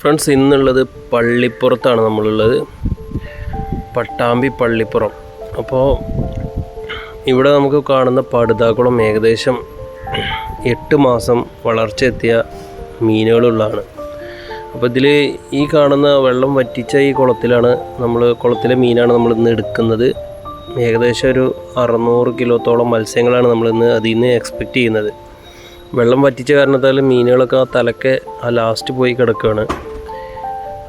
Friends ഇന്നുള്ളത് പള്ളിപ്പുറത്താണ് നമ്മളുള്ളത്. പട്ടാമ്പി പള്ളിപ്പുറം. അപ്പോൾ ഇവിടെ നമുക്ക് കാണുന്ന പടുതാക്കുളം ഏകദേശം എട്ട് മാസം വളർച്ച എത്തിയ മീനുകളുള്ളതാണ്. അപ്പോൾ ഇതിൽ ഈ കാണുന്ന വെള്ളം വറ്റിച്ച ഈ കുളത്തിലാണ് നമ്മൾ കുളത്തിലെ മീനാണ് നമ്മൾ ഇന്ന് എടുക്കുന്നത്. ഏകദേശം ഒരു അറുന്നൂറ് കിലോത്തോളം മത്സ്യങ്ങളാണ് നമ്മൾ ഇന്ന് അതിൽ നിന്ന് എക്സ്പെക്റ്റ് ചെയ്യുന്നത്. വെള്ളം വറ്റിച്ച കാരണത്താൽ മീനുകളൊക്കെ ആ തലക്ക് ആ ലാസ്റ്റ് പോയി കിടക്കുകയാണ്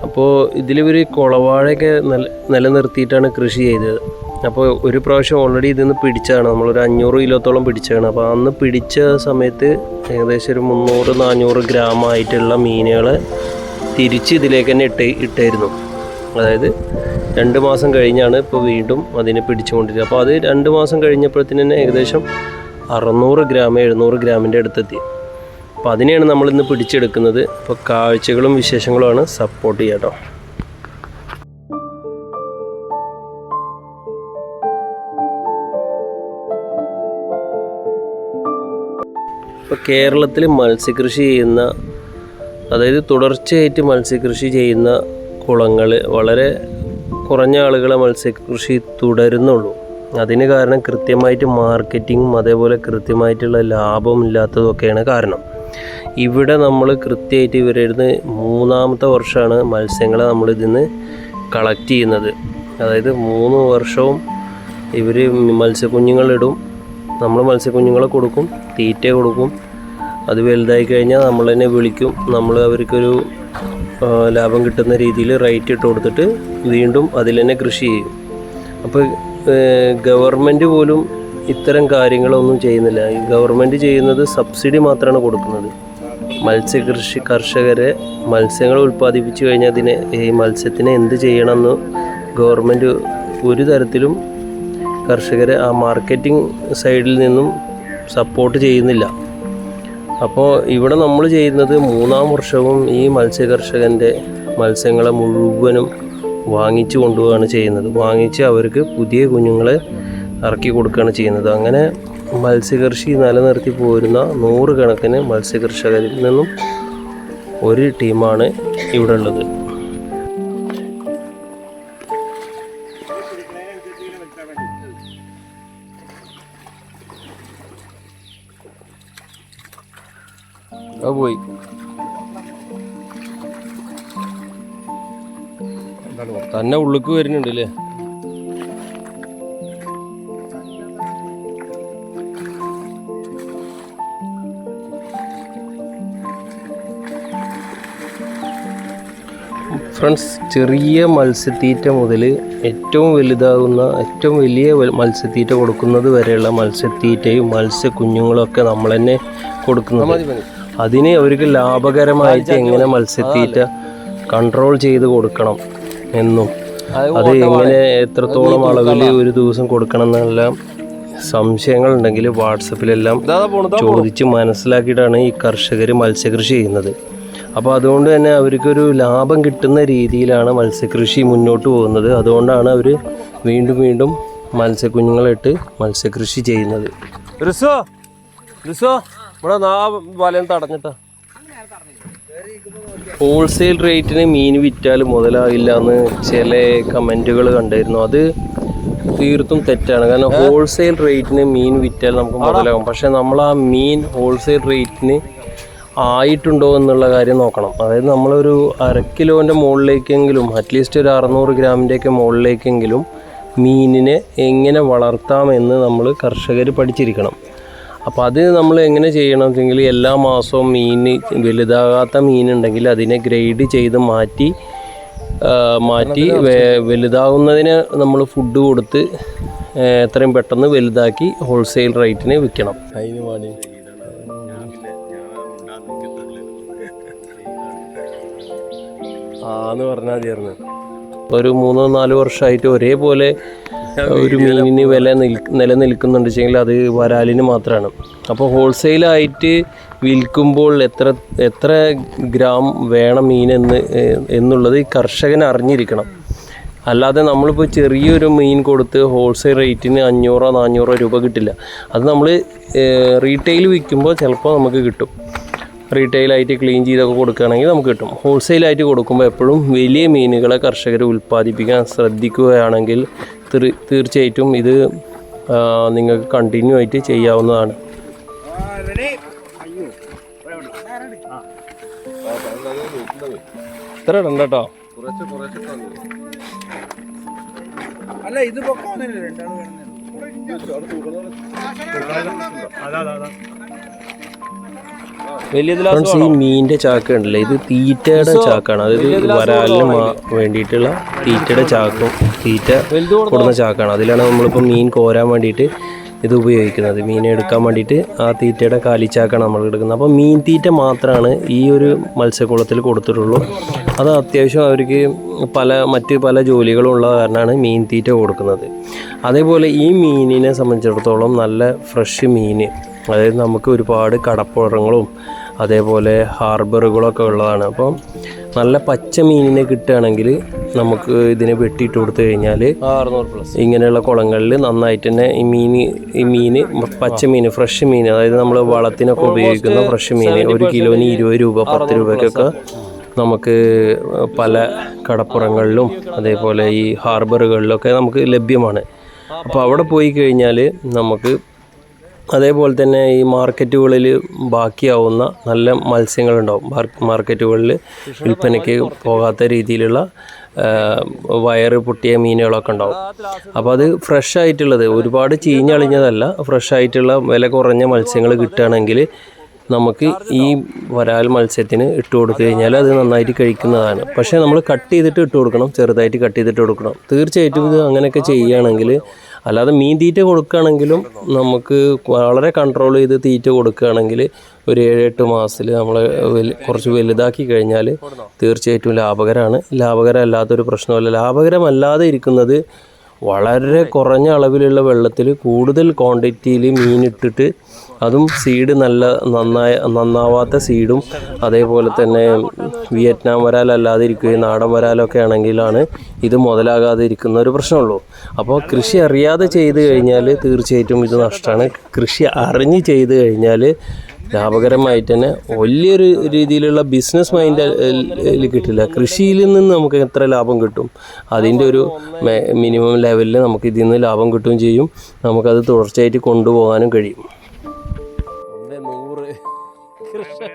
അപ്പോൾ ഇതിലിവർ കുളവാഴയൊക്കെ നില നിലനിർത്തിയിട്ടാണ് കൃഷി ചെയ്തത്. അപ്പോൾ ഒരു പ്രാവശ്യം ഓൾറെഡി ഇതിൽ നിന്ന് പിടിച്ചതാണ്. നമ്മളൊരു അഞ്ഞൂറ് കിലോത്തോളം പിടിച്ചതാണ്. അപ്പോൾ അന്ന് പിടിച്ച സമയത്ത് ഏകദേശം ഒരു മുന്നൂറ് നാനൂറ് ഗ്രാം ആയിട്ടുള്ള മീനുകളെ തിരിച്ച് ഇതിലേക്ക് തന്നെ ഇട്ട് ഇട്ടായിരുന്നു. അതായത് രണ്ട് മാസം കഴിഞ്ഞാണ് ഇപ്പോൾ വീണ്ടും അതിനെ പിടിച്ചുകൊണ്ടിരിക്കുന്നത്. അപ്പോൾ അത് രണ്ട് മാസം കഴിഞ്ഞപ്പോഴത്തേന് തന്നെ ഏകദേശം അറുന്നൂറ് ഗ്രാം എഴുന്നൂറ് ഗ്രാമിന്റെ അടുത്തെത്തി. അപ്പോൾ അതിനെയാണ് നമ്മളിന്ന് പിടിച്ചെടുക്കുന്നത്. അപ്പോൾ കാഴ്ചകളും വിശേഷങ്ങളുമാണ് സപ്പോർട്ട് ചെയ്യുക കേട്ടോ. ഇപ്പോൾ കേരളത്തിൽ മത്സ്യകൃഷി ചെയ്യുന്ന അതായത് തുടർച്ചയായിട്ട് മത്സ്യകൃഷി ചെയ്യുന്ന കുളങ്ങൾ വളരെ കുറഞ്ഞ ആളുകളെ മത്സ്യകൃഷി തുടരുന്നുള്ളൂ. അതിന് കാരണം കൃത്യമായിട്ട് മാർക്കറ്റിങ്ങും അതേപോലെ കൃത്യമായിട്ടുള്ള ലാഭം ഇല്ലാത്തതൊക്കെയാണ് കാരണം. ഇവിടെ നമ്മൾ കൃത്യമായിട്ട് ഇവരിരുന്ന് മൂന്നാമത്തെ വർഷമാണ് മത്സ്യങ്ങളെ നമ്മൾ ഇതിന്ന് കളക്റ്റ് ചെയ്യുന്നത്. അതായത് മൂന്ന് വർഷവും ഇവർ മത്സ്യക്കുഞ്ഞുങ്ങളിടും. നമ്മൾ മത്സ്യക്കുഞ്ഞുങ്ങളെ കൊടുക്കും തീറ്റ കൊടുക്കും. അത് വലുതായി കഴിഞ്ഞാൽ നമ്മൾ തന്നെ വിളിക്കും. നമ്മൾ അവർക്കൊരു ലാഭം കിട്ടുന്ന രീതിയിൽ റേറ്റ് ഇട്ട് കൊടുത്തിട്ട് വീണ്ടും അതിൽ തന്നെ കൃഷി ചെയ്യും. അപ്പോൾ ഗവൺമെന്റ് പോലും ഇത്തരം കാര്യങ്ങളൊന്നും ചെയ്യുന്നില്ല. ഈ ഗവൺമെന്റ് ചെയ്യുന്നത് സബ്സിഡി മാത്രമാണ് കൊടുക്കുന്നത്. മത്സ്യകൃഷി കർഷകരെ മത്സ്യങ്ങൾ ഉൽപ്പാദിപ്പിച്ചു കഴിഞ്ഞാൽ അതിനെ ഈ മത്സ്യത്തിനെ എന്ത് ചെയ്യണമെന്ന് ഗവൺമെന്റ് ഒരു തരത്തിലും കർഷകരെ ആ മാർക്കറ്റിംഗ് സൈഡിൽ നിന്നും സപ്പോർട്ട് ചെയ്യുന്നില്ല. അപ്പോൾ ഇവിടെ നമ്മൾ ചെയ്യുന്നത് മൂന്നാം വർഷവും ഈ മത്സ്യകർഷകന്റെ മത്സ്യങ്ങളെ മുഴുവനും വാങ്ങിച്ചു കൊണ്ടുപോവുകയാണ് ചെയ്യുന്നത്. വാങ്ങിച്ച് അവർക്ക് പുതിയ കുഞ്ഞുങ്ങളെ ഇറക്കി കൊടുക്കുകയാണ് ചെയ്യുന്നത്. അങ്ങനെ മത്സ്യകൃഷി നിലനിർത്തി പോരുന്ന നൂറുകണക്കിന് മത്സ്യകർഷകരിൽ നിന്നും ഒരു ടീമാണ് ഇവിടെ ഉള്ളത്. അത് പോയി. തന്നെ ഉള്ളിക്ക് വരുന്നുണ്ട് അല്ലേ ഫ്രണ്ട്സ് ചെറിയ മത്സ്യത്തീറ്റ മുതൽ ഏറ്റവും വലുതാകുന്ന ഏറ്റവും വലിയ മത്സ്യത്തീറ്റ കൊടുക്കുന്നത് വരെയുള്ള മത്സ്യത്തീറ്റയും മത്സ്യക്കുഞ്ഞുങ്ങളും ഒക്കെ നമ്മൾ തന്നെ കൊടുക്കുന്നത് അതിന് അവർക്ക് ലാഭകരമായിട്ട് എങ്ങനെ മത്സ്യത്തീറ്റ കൺട്രോൾ ചെയ്ത് കൊടുക്കണം. എന്നും. അത് എങ്ങനെ എത്രത്തോളം അളവിൽ ഒരു ദിവസം കൊടുക്കണം എന്നെല്ലാം സംശയങ്ങൾ ഉണ്ടെങ്കിൽ വാട്സപ്പിലെല്ലാം ചോദിച്ച് മനസ്സിലാക്കിയിട്ടാണ് ഈ കർഷകർ മത്സ്യകൃഷി ചെയ്യുന്നത്. അപ്പോൾ അതുകൊണ്ട് തന്നെ അവർക്കൊരു ലാഭം കിട്ടുന്ന രീതിയിലാണ് മത്സ്യകൃഷി മുന്നോട്ട് പോകുന്നത്. അതുകൊണ്ടാണ് അവർ വീണ്ടും വീണ്ടും മത്സ്യക്കുഞ്ഞുങ്ങളിട്ട് മത്സ്യകൃഷി ചെയ്യുന്നത്. റിസോ റിസോ ഇവിടെ നാ വലയം തടഞ്ഞിട്ടാ. ഹോൾസെയിൽ റേറ്റിന് മീൻ വിറ്റാൽ മുതലാവില്ല എന്ന് ചില കമന്റുകൾ കണ്ടായിരുന്നു അത് തീർത്തും തെറ്റാണ്. കാരണം ഹോൾസെയിൽ റേറ്റിന് മീൻ വിറ്റാൽ നമുക്ക് മുതലാകും പക്ഷേ നമ്മൾ ആ മീൻ ഹോൾസെയിൽ റേറ്റിന് ആയിട്ടുണ്ടോ എന്നുള്ള കാര്യം നോക്കണം. അതായത് നമ്മളൊരു അര കിലോന്റെ മുകളിലേക്കെങ്കിലും അറ്റ്ലീസ്റ്റ് ഒരു അറുന്നൂറ് ഗ്രാമിന്റെയൊക്കെ മുകളിലേക്കെങ്കിലും മീനിനെ എങ്ങനെ വളർത്താമെന്ന് നമ്മൾ കർഷകർ പഠിച്ചിരിക്കണം. അപ്പോൾ അത് നമ്മൾ എങ്ങനെ ചെയ്യണം വെച്ചെങ്കിൽ എല്ലാ മാസവും മീൻ വലുതാകാത്ത മീനുണ്ടെങ്കിൽ അതിനെ ഗ്രേഡ് ചെയ്ത് മാറ്റി മാറ്റി വലുതാകുന്നതിന് നമ്മൾ ഫുഡ് കൊടുത്ത് എത്രയും പെട്ടെന്ന് വലുതാക്കി ഹോൾസെയിൽ റേറ്റിന് വിൽക്കണം. ആന്ന് പറഞ്ഞാൽ ചേർന്ന് ഒരു മൂന്നോ നാലോ വർഷമായിട്ട് ഒരേപോലെ ഒരു മീനിന് വില നില നിലനിൽക്കുന്നുണ്ട് വെച്ചെങ്കിൽ അത് വരാലിന് മാത്രമാണ് അപ്പോൾ ഹോൾസെയിലായിട്ട് വിൽക്കുമ്പോൾ എത്ര എത്ര ഗ്രാം വേണം മീനെന്ന് എന്നുള്ളത് കർഷകൻ അറിഞ്ഞിരിക്കണം. അല്ലാതെ നമ്മളിപ്പോൾ ചെറിയൊരു മീൻ കൊടുത്ത് ഹോൾസെയിൽ റേറ്റിന് അഞ്ഞൂറോ നാനൂറോ രൂപ കിട്ടില്ല. അത് നമ്മൾ റീറ്റെയിൽ വിൽക്കുമ്പോൾ ചിലപ്പോൾ നമുക്ക് കിട്ടും. റീറ്റെയിലായിട്ട് ക്ലീൻ ചെയ്തൊക്കെ കൊടുക്കുകയാണെങ്കിൽ നമുക്ക് കിട്ടും. ഹോൾസെയിലായിട്ട് കൊടുക്കുമ്പോൾ എപ്പോഴും വലിയ മീനുകളെ കർഷകർ ഉൽപ്പാദിപ്പിക്കാൻ ശ്രദ്ധിക്കുകയാണെങ്കിൽ തീർച്ചയായിട്ടും ഇത് നിങ്ങൾക്ക് കണ്ടിന്യൂ ആയിട്ട് ചെയ്യാവുന്നതാണ്. ഇത്ര ഇടണ്ട കേട്ടോ. അല്ല ഇത് രണ്ടാണ് ഫ്രണ്ട്സ് ഈ മീനിന്റെ ചാക്ക ഉണ്ടല്ലോ ഇത് തീറ്റയുടെ ചാക്കാണ്. അതായത് വരാലിന് വേണ്ടിയിട്ടുള്ള തീറ്റയുടെ ചാക്കും തീറ്റ കൊടുക്കുന്ന ചാക്കാണ്. അതിലാണ് നമ്മളിപ്പോൾ മീൻ കോരാൻ വേണ്ടിയിട്ട് ഇത് ഉപയോഗിക്കുന്നത്. മീനെ എടുക്കാൻ വേണ്ടിയിട്ട് ആ തീറ്റയുടെ കാലിച്ചാക്കാണ് നമ്മൾ എടുക്കുന്നത്. അപ്പോൾ മീൻ തീറ്റ മാത്രമാണ് ഈ ഒരു മത്സ്യക്കുളത്തിൽ കൊടുത്തിട്ടുള്ളൂ. അത് അത്യാവശ്യം അവർക്ക് പല മറ്റ് പല ജോലികളും ഉള്ള കാരണമാണ് മീൻ തീറ്റ കൊടുക്കുന്നത്. അതേപോലെ ഈ മീനിനെ സംബന്ധിച്ചിടത്തോളം നല്ല ഫ്രഷ് മീൻ. അതായത് നമുക്ക് ഒരുപാട് കടപ്പുറങ്ങളും അതേപോലെ ഹാർബറുകളൊക്കെ ഉള്ളതാണ്. അപ്പം നല്ല പച്ച മീനിനെ കിട്ടുകയാണെങ്കിൽ നമുക്ക് ഇതിനെ വെട്ടിയിട്ട് കൊടുത്തു കഴിഞ്ഞാൽ അറുന്നൂറ് പ്ലസ് ഇങ്ങനെയുള്ള കുളങ്ങളിൽ നന്നായിട്ട് തന്നെ ഈ മീൻ ഈ മീൻ പച്ച മീൻ ഫ്രഷ് മീൻ അതായത് നമ്മൾ വളത്തിനൊക്കെ ഉപയോഗിക്കുന്ന ഫ്രഷ് മീൻ ഒരു കിലോന് ഇരുപത് രൂപ പത്ത് രൂപയ്ക്കൊക്കെ നമുക്ക് പല കടപ്പുറങ്ങളിലും അതേപോലെ ഈ ഹാർബറുകളിലൊക്കെ നമുക്ക് ലഭ്യമാണ്. അപ്പോൾ അവിടെ പോയി കഴിഞ്ഞാൽ നമുക്ക് അതേപോലെ തന്നെ ഈ മാർക്കറ്റുകളിൽ ബാക്കിയാവുന്ന നല്ല മത്സ്യങ്ങളുണ്ടാവും. മാർ- മാർക്കറ്റുകളിൽ വിൽപ്പനയ്ക്ക് പോകാത്ത രീതിയിലുള്ള വയറ് പൊട്ടിയ മീനുകളൊക്കെ ഉണ്ടാവും. അപ്പോൾ അത് ഫ്രഷ് ആയിട്ടുള്ളത് ഒരുപാട് ചീഞ്ഞളിഞ്ഞതല്ല ഫ്രഷ് ആയിട്ടുള്ള വില കുറഞ്ഞ മത്സ്യങ്ങൾ കിട്ടുകയാണെങ്കിൽ നമുക്ക് ഈ വരാൽ മത്സ്യത്തിന് ഇട്ട് കൊടുത്തു കഴിഞ്ഞാൽ അത് നന്നായിട്ട് കഴിക്കുന്നതാണ്. പക്ഷേ നമ്മൾ കട്ട് ചെയ്തിട്ട് ഇട്ട് കൊടുക്കണം ചെറുതായിട്ട് കട്ട് ചെയ്തിട്ട് കൊടുക്കണം. തീർച്ചയായിട്ടും ഇത് അങ്ങനെയൊക്കെ ചെയ്യുകയാണെങ്കിൽ അല്ലാതെ മീൻ തീറ്റ കൊടുക്കുകയാണെങ്കിലും നമുക്ക് വളരെ കൺട്രോൾ ചെയ്ത് തീറ്റ കൊടുക്കുകയാണെങ്കിൽ ഒരു ഏഴ് എട്ട് മാസത്തിൽ നമ്മൾ കുറച്ച് വലുതാക്കി കഴിഞ്ഞാൽ തീർച്ചയായിട്ടും ലാഭകരമാണ് ലാഭകരമല്ലാത്തൊരു പ്രശ്നമല്ല. ലാഭകരമല്ലാതെ ഇരിക്കുന്നത് വളരെ കുറഞ്ഞ അളവിലുള്ള വെള്ളത്തിൽ കൂടുതൽ ക്വാണ്ടിറ്റിയിൽ മീനിട്ടിട്ട് അതും സീഡ് നല്ല നന്നായ നന്നാവാത്ത സീഡും അതേപോലെ തന്നെ വിയറ്റ്നാം വരാലല്ലാതെ ഇരിക്കുകയും നാടൻ വരാലൊക്കെ ആണെങ്കിലാണ് ഇത് മുതലാകാതെ ഇരിക്കുന്ന ഒരു പ്രശ്നമുള്ളൂ. അപ്പോൾ കൃഷി അറിയാതെ ചെയ്ത് കഴിഞ്ഞാൽ തീർച്ചയായിട്ടും ഇത് നഷ്ടമാണ്. കൃഷി അറിഞ്ഞ് ചെയ്ത് കഴിഞ്ഞാൽ ലാഭകരമായിട്ട് തന്നെ വലിയൊരു രീതിയിലുള്ള ബിസിനസ് മൈൻഡ് കിട്ടില്ല. കൃഷിയിൽ നിന്ന് നമുക്ക് എത്ര ലാഭം കിട്ടും? അതിന്റെ ഒരു മിനിമം ലെവലിൽ നമുക്ക് ഇതിൽ നിന്ന് ലാഭം കിട്ടുകയും ചെയ്യും. നമുക്കത് തുടർച്ചയായിട്ട് കൊണ്ടുപോകാനും കഴിയും. Christian.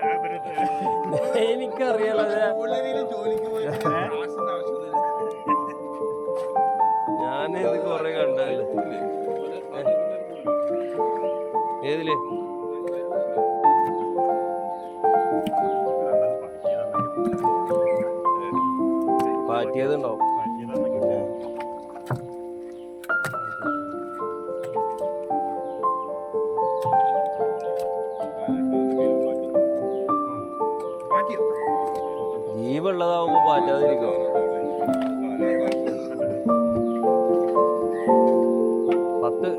പത്ത്.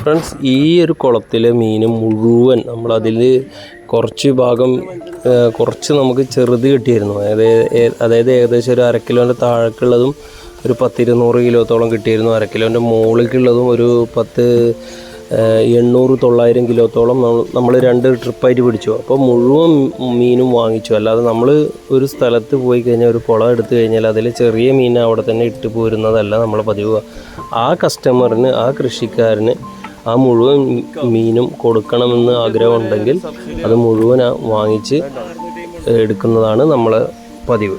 ഫ്രണ്ട്സ് ഈ ഒരു കുളത്തിലെ മീൻ മുഴുവൻ നമ്മളതിൽ കുറച്ച് ഭാഗം കുറച്ച് നമുക്ക് ചെറുത് കിട്ടിയിരുന്നു. അതായത് അതായത് ഏകദേശം ഒരു അര കിലോന്റെ താഴേക്കുള്ളതും ഒരു പത്തിരുന്നൂറ് കിലോത്തോളം കിട്ടിയിരുന്നു. അര കിലോന്റെ മുകളിലേക്കുള്ളതും ഒരു പത്ത് എണ്ണൂറ് തൊള്ളായിരം കിലോത്തോളം നമ്മൾ രണ്ട് ട്രിപ്പായിട്ട് പിടിച്ചു. അപ്പോൾ മുഴുവൻ മീനും വാങ്ങിച്ചു. അല്ലാതെ നമ്മൾ ഒരു സ്ഥലത്ത് പോയി കഴിഞ്ഞാൽ ഒരു കുളം എടുത്തു കഴിഞ്ഞാൽ അതിൽ ചെറിയ മീൻ അവിടെ തന്നെ ഇട്ട് പോരുന്നതല്ല നമ്മളെ പതിവ്. ആ കസ്റ്റമറിന് ആ കൃഷിക്കാരന് ആ മുഴുവൻ മീനും കൊടുക്കണമെന്ന് ആഗ്രഹമുണ്ടെങ്കിൽ അത് മുഴുവൻ വാങ്ങിച്ച് എടുക്കുന്നതാണ് നമ്മൾ പതിവ്.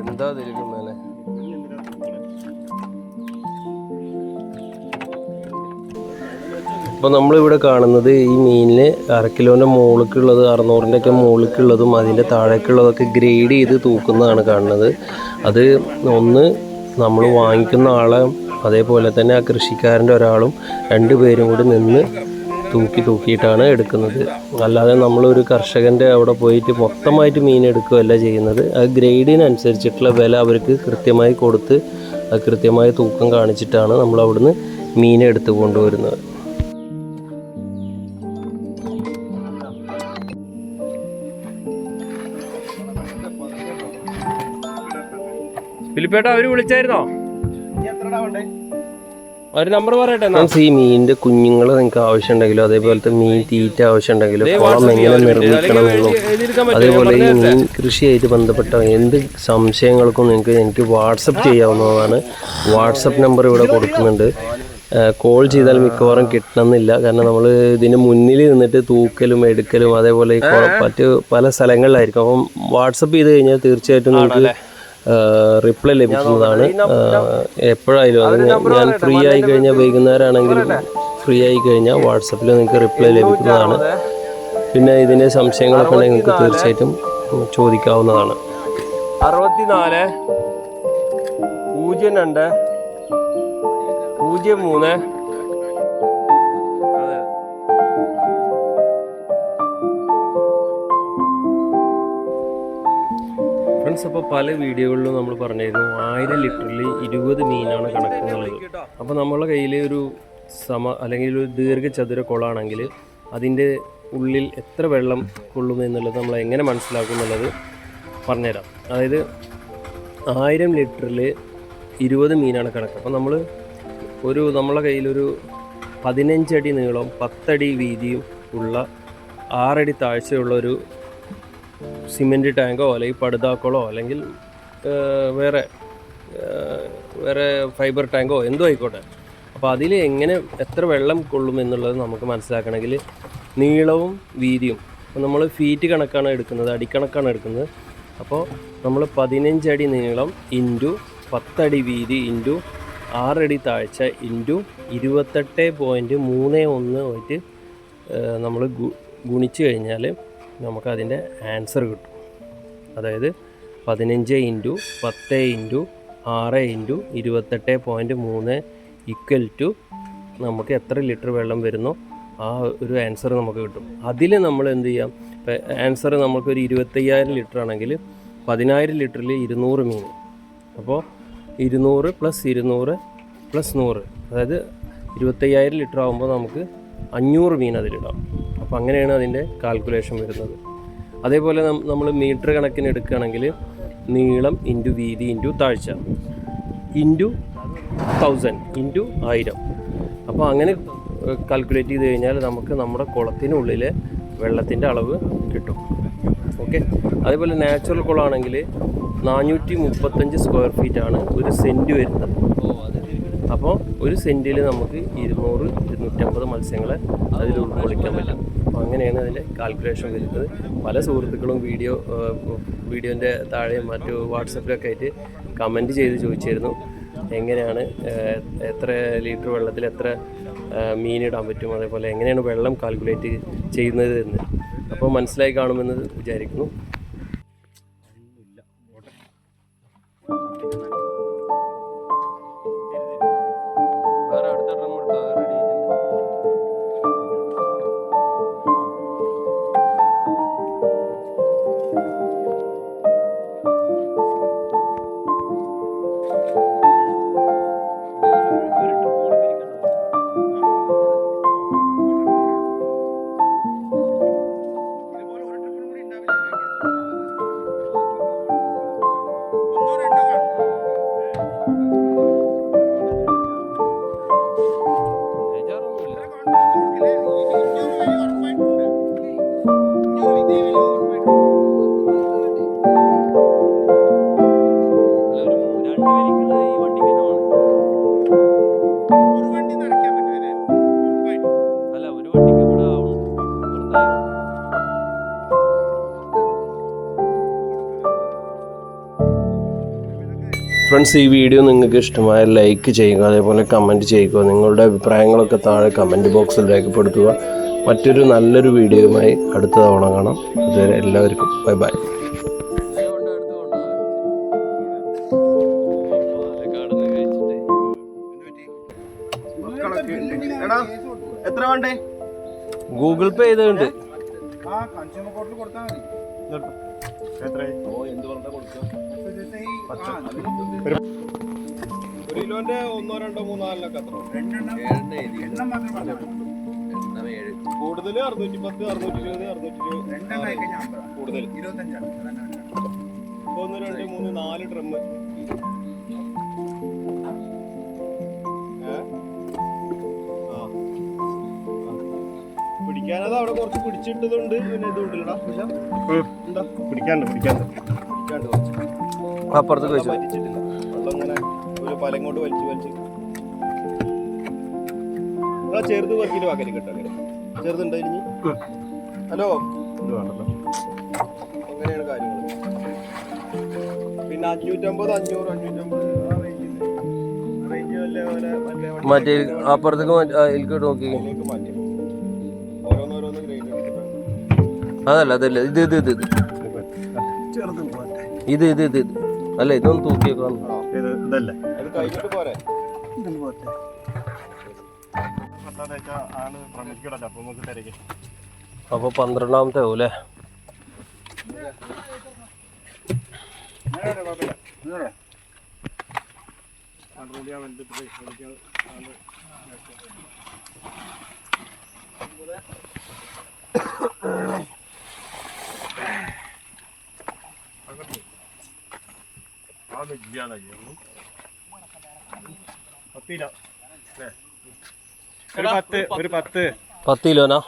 എന്താ മേലെ? അപ്പോൾ നമ്മളിവിടെ കാണുന്നത് ഈ മീനിന് അരക്കിലോന്റെ മുകളിലേക്കുള്ളത് അറുന്നൂറിന്റെ ഒക്കെ മുകളിലേക്കുള്ളതും അതിന്റെ താഴേക്കുള്ളതൊക്കെ ഗ്രേഡ് ചെയ്ത് തൂക്കുന്നതാണ് കാണുന്നത്. അത് ഒന്ന് നമ്മൾ വാങ്ങിക്കുന്ന ആളെ അതേപോലെ തന്നെ ആ കൃഷിക്കാരന്റെ ഒരാളും രണ്ട് പേരും കൂടി നിന്ന് തൂക്കി തൂക്കിയിട്ടാണ് എടുക്കുന്നത്. അല്ലാതെ നമ്മളൊരു കർഷകന്റെ അവിടെ പോയിട്ട് മൊത്തമായിട്ട് മീൻ എടുക്കുകയല്ല ചെയ്യുന്നത്. ആ ഗ്രേഡിനനുസരിച്ചിട്ടുള്ള വില അവർക്ക് കൃത്യമായി കൊടുത്ത് കൃത്യമായ തൂക്കം കാണിച്ചിട്ടാണ് നമ്മൾ അവിടുന്ന് മീൻ എടുത്തു കൊണ്ടുവരുന്നത്. ഫിലിപ്പേട്ട അവർ വിളിച്ചായിരുന്നോ? ഒരു നമ്പർ പറയട്ടെ ഈ മീനിന്റെ കുഞ്ഞുങ്ങൾ നിങ്ങൾക്ക് ആവശ്യമുണ്ടെങ്കിലോ അതേപോലത്തെ മീൻ തീറ്റ ആവശ്യം ഉണ്ടെങ്കിലും കുളം എങ്ങനെ ചെയ്യാൻ പറ്റും. നിർമ്മിക്കണം അല്ലെങ്കിൽ എന്നും എഴുതി- എഴുതിയെടുക്കാൻ പറ്റും. അതേപോലെ ഈ മീൻ കൃഷിയായിട്ട് ബന്ധപ്പെട്ട എന്ത് സംശയങ്ങൾക്കും നിങ്ങൾക്ക് എനിക്ക് വാട്സപ്പ് ചെയ്യാവുന്നതാണ്. വാട്സപ്പ് നമ്പർ ഇവിടെ കൊടുക്കുന്നുണ്ട്. കോൾ ചെയ്താൽ മിക്കവാറും കിട്ടണമെന്നില്ല. കാരണം നമ്മൾ ഇതിന് മുന്നിൽ നിന്നിട്ട് തൂക്കലും എടുക്കലും അതേപോലെ മറ്റ് പല സ്ഥലങ്ങളിലായിരിക്കും. അപ്പം വാട്സപ്പ് ചെയ്ത് കഴിഞ്ഞാൽ തീർച്ചയായിട്ടും നിങ്ങൾക്ക് റിപ്ലൈ ലഭിക്കുന്നതാണ്. എപ്പോഴായാലും അത് ഞാൻ- ഫ്രീ ആയി കഴിഞ്ഞാൽ വൈകുന്നേരം ആണെങ്കിലും ഫ്രീ ആയി കഴിഞ്ഞാൽ വാട്സപ്പിൽ നിങ്ങൾക്ക് റിപ്ലൈ ലഭിക്കുന്നതാണ്. പിന്നെ ഇതിന്റെ സംശയങ്ങളൊക്കെ ഉണ്ടെങ്കിൽ നിങ്ങൾക്ക് തീർച്ചയായിട്ടും ചോദിക്കാവുന്നതാണ്. അറുപത്തിനാല്. പൂജ്യം രണ്ട്. പൂജ്യം മൂന്ന്. ഫ്രണ്ട്സ് അപ്പോൾ പല വീഡിയോകളിലും നമ്മൾ പറഞ്ഞിരുന്നു ആയിരം ലിറ്ററിൽ ഇരുപത് മീനാണ് കണക്ക് കണക്കുന്നുള്ളത്. അപ്പോൾ നമ്മളെ കയ്യിൽ ഒരു സമ അല്ലെങ്കിൽ ഒരു ദീർഘചതുര കുളമാണെങ്കിൽ അതിന്റെ ഉള്ളിൽ എത്ര വെള്ളം കൊള്ളുന്നു എന്നുള്ളത് നമ്മൾ എങ്ങനെ മനസ്സിലാക്കും എന്നുള്ളത് പറഞ്ഞുതരാം. അതായത് ആയിരം ലിറ്ററിൽ ഇരുപത് മീനാണ് കണക്ക്. അപ്പോൾ നമ്മൾ ഒരു നമ്മളെ കയ്യിലൊരു പതിനഞ്ചടി നീളം പത്തടി വീതിയും ഉള്ള ആറടി താഴ്ചയുള്ള ഒരു സിമെന്റ് ടാങ്കോ അല്ലെങ്കിൽ പടുതാക്കളോ അല്ലെങ്കിൽ വേറെ വേറെ ഫൈബർ ടാങ്കോ എന്തോ ആയിക്കോട്ടെ. അപ്പോൾ അതിൽ എങ്ങനെ എത്ര വെള്ളം കൊള്ളും എന്നുള്ളത് നമുക്ക് മനസ്സിലാക്കണമെങ്കിൽ നീളവും വീതിയും. അപ്പോൾ നമ്മൾ ഫീറ്റ് കണക്കാണ് എടുക്കുന്നത് അടിക്കണക്കാണ് എടുക്കുന്നത്. അപ്പോൾ നമ്മൾ പതിനഞ്ചടി നീളം ഇന്റു പത്തടി വീതി ഇന്റു ആറടി താഴ്ച ഇന്റു ഇരുപത്തെട്ട് പോയിന്റ് മൂന്ന് ഒന്ന് ആയിട്ട് നമ്മൾ ഗുണിച്ച് കഴിഞ്ഞാൽ നമുക്കതിന്റെ ആൻസർ കിട്ടും. അതായത് പതിനഞ്ച് ഇന്റു പത്ത് ഇന്റു ആറ് ഇന്റു ഇരുപത്തെട്ട് പോയിന്റ് മൂന്ന് ഇക്വൽ ടു നമുക്ക് എത്ര ലിറ്റർ വെള്ളം വരുന്നോ ആ ഒരു ആൻസർ നമുക്ക് കിട്ടും. അതിൽ നമ്മൾ എന്ത് ചെയ്യാം? ആൻസർ നമുക്കൊരു ഇരുപത്തയ്യായിരം ലിറ്റർ ആണെങ്കിൽ പതിനായിരം ലിറ്ററിൽ ഇരുന്നൂറ് മീൻ. അപ്പോൾ ഇരുന്നൂറ് പ്ലസ് ഇരുന്നൂറ് പ്ലസ് നൂറ്. അതായത് ഇരുപത്തയ്യായിരം ലിറ്റർ ആകുമ്പോൾ നമുക്ക് അഞ്ഞൂറ് മീൻ അതിലിടാം. അപ്പോൾ അങ്ങനെയാണ് അതിന്റെ കാൽക്കുലേഷൻ വരുന്നത്. അതേപോലെ നമ്മൾ മീറ്റർ കണക്കിന് എടുക്കുകയാണെങ്കിൽ നീളം ഇന്റു വീതി ഇന്റു താഴ്ച ഇന്റു തൗസൻഡ് ഇന്റു ആയിരം. അപ്പോൾ അങ്ങനെ കാൽക്കുലേറ്റ് ചെയ്ത് കഴിഞ്ഞാൽ നമുക്ക് നമ്മുടെ കുളത്തിനുള്ളിൽ വെള്ളത്തിന്റെ അളവ് കിട്ടും. ഓക്കെ അതേപോലെ നാച്ചുറൽ കുളമാണെങ്കിൽ നാനൂറ്റി മുപ്പത്തഞ്ച് സ്ക്വയർ ഫീറ്റ് ആണ് ഒരു സെന്റ് വരുന്നത്. അപ്പോൾ ഒരു സെന്റിൽ നമുക്ക് ഇരുന്നൂറ് ഇരുന്നൂറ്റമ്പത് മത്സ്യങ്ങളെ അതിൽ ഉൾക്കൊള്ളിക്കാൻ പറ്റും. അപ്പോൾ അങ്ങനെയാണ് അതിന്റെ കാൽക്കുലേഷൻ വരുന്നത് പല സുഹൃത്തുക്കളും വീഡിയോ വീഡിയോന്റെ താഴെയും മറ്റു വാട്സപ്പിലൊക്കെ ആയിട്ട് കമന്റ് ചെയ്ത് ചോദിച്ചിരുന്നു. എങ്ങനെയാണ് എത്ര ലിറ്റർ വെള്ളത്തിൽ എത്ര മീനിടാൻ പറ്റും? അതേപോലെ എങ്ങനെയാണ് വെള്ളം കാൽക്കുലേറ്റ് ചെയ്യുന്നത് എന്ന്. അപ്പോൾ മനസ്സിലായി കാണുമെന്ന് വിചാരിക്കുന്നു. ഫ്രണ്ട്സ് ഈ വീഡിയോ നിങ്ങൾക്ക് ഇഷ്ടമായ ലൈക്ക് ചെയ്യുക അതേപോലെ കമന്റ് ചെയ്യുക നിങ്ങളുടെ അഭിപ്രായങ്ങളൊക്കെ താഴെ കമന്റ് ബോക്സിൽ രേഖപ്പെടുത്തുക. മറ്റൊരു നല്ലൊരു വീഡിയോയുമായി അടുത്ത തവണ കാണാം. അതുവരെ എല്ലാവർക്കും ബൈ ബൈ എടാ, എത്ര വേണ്ടേ ഗൂഗിൾ പേ ചെയ്തുണ്ട് ആ കൺസ്യൂമർ കോർട്ടിൽ കൊടുത്താൽ മതി. ഒരു കിലോന്റെ ഒന്നോ രണ്ടോ മൂന്നോ നാലിനൊക്കെ എത്ര? കൂടുതൽ അറുന്നൂറ്റി പത്ത് അറുന്നൂറ്റി ഇരുപത് അറുന്നൂറ്റി ഇരുപത് കൂടുതൽ ഇപ്പൊ ഒന്ന് രണ്ട് മൂന്ന് നാല് ഡ്രം പിടിക്കാനത് അവിടെ കുറച്ച് പിടിച്ചിട്ടതുണ്ട്. പിന്നെ ഇതുണ്ടല്ലടാ പക്ഷെ എന്താ? പിടിക്കാണ്ട് പിടിക്കാണ്ട്. പിടിക്കാണ്ട് കുറച്ച്. അപ്പുറത്തേക്ക് വെള്ളം വെച്ചു. വറ്റിച്ചിട്ടില്ല. വെള്ളം ഇങ്ങനെ ഒരു പലം കൊണ്ട് വലിച്ചു വലിച്ച്. നിങ്ങളാ ചെറുത് വർക്കിന് വാക്കൽ കേട്ടോ ചെറുതുണ്ടോ ഇനി? ഹലോ? ഇത് വേണ്ടല്ലോ. അങ്ങനെയാണ് കാര്യങ്ങൾ പിന്നെ അഞ്ഞൂറ്റമ്പത് അഞ്ഞൂറ് അഞ്ഞൂറ്റമ്പത്. മറ്റേ അപ്പുറത്തേക്ക് നോക്കി. അതല്ല അതല്ല. ഇത് ഇത് ഇത് ഇത്. ഇത് ഇത് ഇത് ഇത്. അല്ല ഇതൊന്ന് തൂക്കിയേക്കാം അപ്പൊ പന്ത്രണ്ടാമത്തെ ആവൂലേ? Thank കഴിഞ്ഞിട്ട് പോരെ ഇതൊന്ന് പോട്ടെ പത്താതെ വെച്ചാൽ ആണ് ശ്രമിക്കടല്ല അപ്പൊ നമുക്ക് തിരക്ക് അപ്പോൾ പന്ത്രണ്ടാമത്തെ ആവും അല്ലേ ഒരു പത്ത് ഒരു പത്ത് പത്ത് കിലോനാ